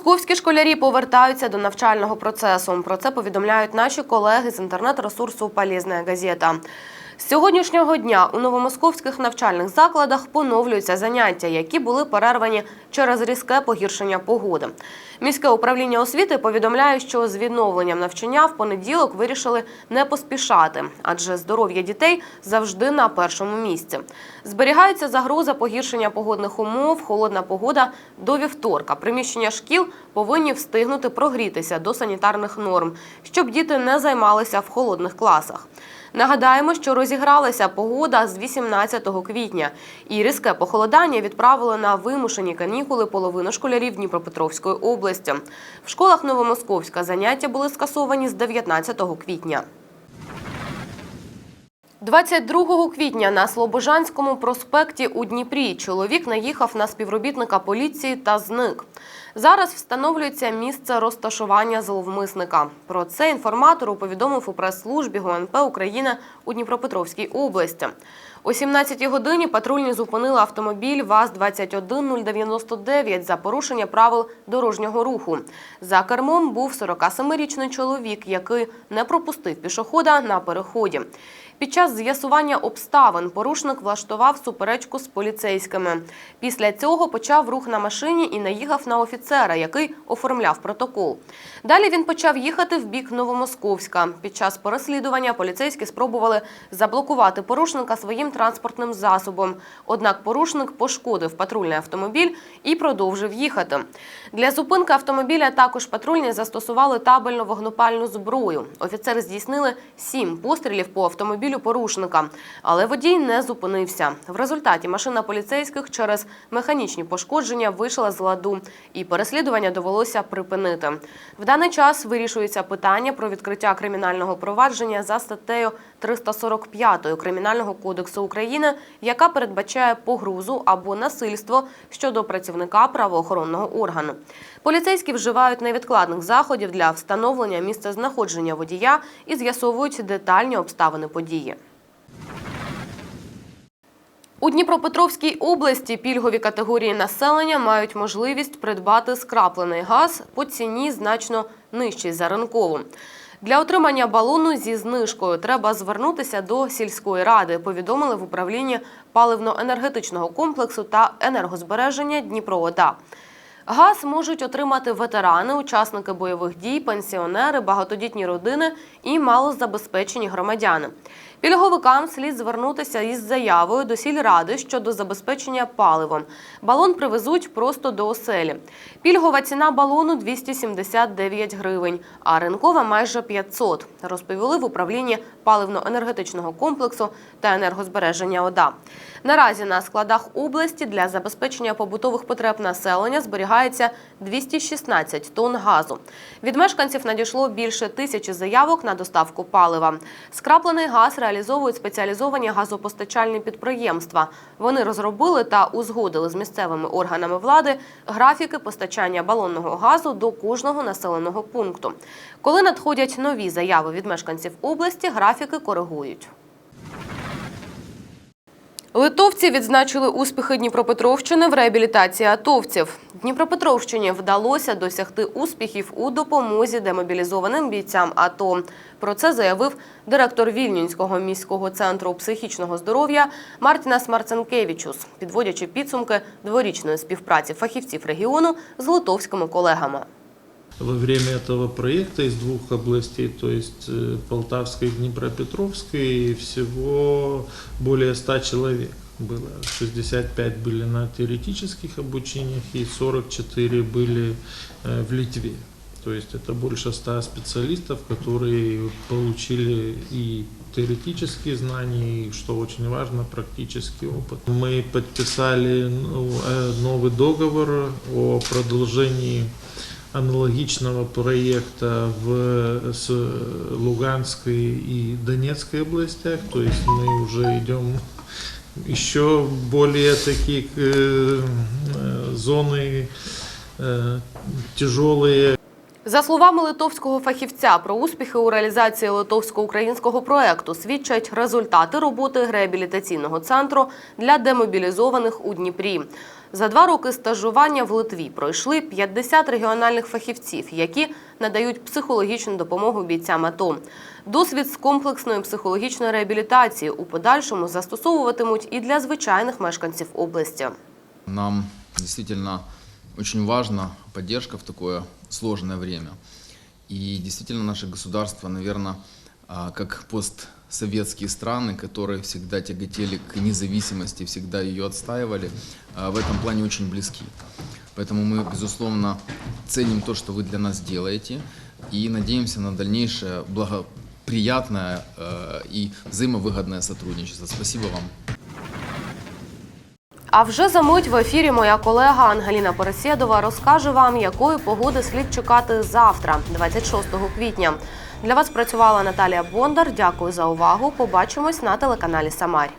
Новомосковські школярі повертаються до навчального процесу. Про це повідомляють наші колеги з інтернет-ресурсу Палізна газета». З сьогоднішнього дня у новомосковських навчальних закладах поновлюються заняття, які були перервані через різке погіршення погоди. Міське управління освіти повідомляє, що з відновленням навчання в понеділок вирішили не поспішати, адже здоров'я дітей завжди на першому місці. Зберігається загроза погіршення погодних умов, холодна погода до вівторка. Приміщення шкіл повинні встигнути прогрітися до санітарних норм, щоб діти не займалися в холодних класах. Нагадаємо, що розігралася погода з 18 квітня, і різке похолодання відправило на вимушені канікули половину школярів Дніпропетровської області. В школах Новомосковська заняття були скасовані з 19 квітня. 22 квітня на Слобожанському проспекті у Дніпрі чоловік наїхав на співробітника поліції та зник. Зараз встановлюється місце розташування зловмисника. Про це інформатору повідомив у прес-службі ГУНП України у Дніпропетровській області. О 17 годині патрульні зупинили автомобіль ВАЗ-21099 за порушення правил дорожнього руху. За кермом був 47-річний чоловік, який не пропустив пішохода на переході. Під час з'ясування обставин порушник влаштував суперечку з поліцейськими. Після цього почав рух на машині і наїхав на офіцера, який оформляв протокол. Далі він почав їхати в бік Новомосковська. Під час переслідування поліцейські спробували заблокувати порушника своїм транспортним засобом. Однак порушник пошкодив патрульний автомобіль і продовжив їхати. Для зупинки автомобіля також патрульні застосували табельну вогнепальну зброю. Офіцери здійснили сім пострілів по автомобілю порушника, але водій не зупинився. В результаті машина поліцейських через механічні пошкодження вийшла з ладу, і переслідування довелося припинити. В даний час вирішується питання про відкриття кримінального провадження за статтею 345 Кримінального кодексу України, яка передбачає погрузу або насильство щодо працівника правоохоронного органу. Поліцейські вживають невідкладних заходів для встановлення місця знаходження водія і з'ясовують детальні обставини події. У Дніпропетровській області пільгові категорії населення мають можливість придбати скраплений газ по ціні значно нижчій за ринкову. Для отримання балону зі знижкою треба звернутися до сільської ради, повідомили в управлінні паливно-енергетичного комплексу та енергозбереження Дніпроода. Газ можуть отримати ветерани, учасники бойових дій, пенсіонери, багатодітні родини і малозабезпечені громадяни. Пільговикам слід звернутися із заявою до сільради щодо забезпечення паливом. Балон привезуть просто до оселі. Пільгова ціна балону 279 гривень, а ринкова майже 500, розповіли в управлінні паливно-енергетичного комплексу та енергозбереження ОДА. Наразі на складах області для забезпечення побутових потреб населення зберігається 216 тонн газу. Від мешканців надійшло більше тисячі заявок на доставку палива. Скраплений газ реалізовують спеціалізовані газопостачальні підприємства. Вони розробили та узгодили з місцевими органами влади графіки постачання балонного газу до кожного населеного пункту. Коли надходять нові заяви від мешканців області, графіки коригують. Литовці відзначили успіхи Дніпропетровщини в реабілітації атовців. Дніпропетровщині вдалося досягти успіхів у допомозі демобілізованим бійцям АТО. Про це заявив директор Вільнюнського міського центру психічного здоров'я Мартінас Марценкевичус, підводячи підсумки дворічної співпраці фахівців регіону з литовськими колегами. Во время этого проекта из двух областей, то есть э, Полтавской и Днепропетровской, всего более 100 человек было. 65 были на теоретических обучениях и 44 были э, в Литве. То есть это больше 100 специалистов, которые получили и теоретические знания, и, что очень важно, практический опыт. Мы подписали ну, э, новый договор о продолжении аналогичного проекта в с Луганской и Донецкой областях. То есть мы уже идем еще более такие э, э, зоны э, тяжелые. За словами литовського фахівця, про успіхи у реалізації литовсько-українського проекту свідчать результати роботи реабілітаційного центру для демобілізованих у Дніпрі. За два роки стажування в Литві пройшли 50 регіональних фахівців, які надають психологічну допомогу бійцям АТО. Досвід з комплексної психологічної реабілітації у подальшому застосовуватимуть і для звичайних мешканців області. Нам действительно очень важна поддержка в такое сложное время. И действительно наше государство, наверное, как постсоветские страны, которые всегда тяготели к независимости, всегда ее отстаивали, а, в этом плане очень близки. Поэтому мы, безусловно, ценим то, что вы для нас делаете, и надеемся на дальнейшее благоприятное э, и взаимовыгодное сотрудничество. Спасибо вам. А вже за мить в ефірі моя колега Ангеліна Пересєдова розкаже вам, якої погоди слід чекати завтра, 26 квітня. Для вас працювала Наталія Бондар. Дякую за увагу. Побачимось на телеканалі Самарь.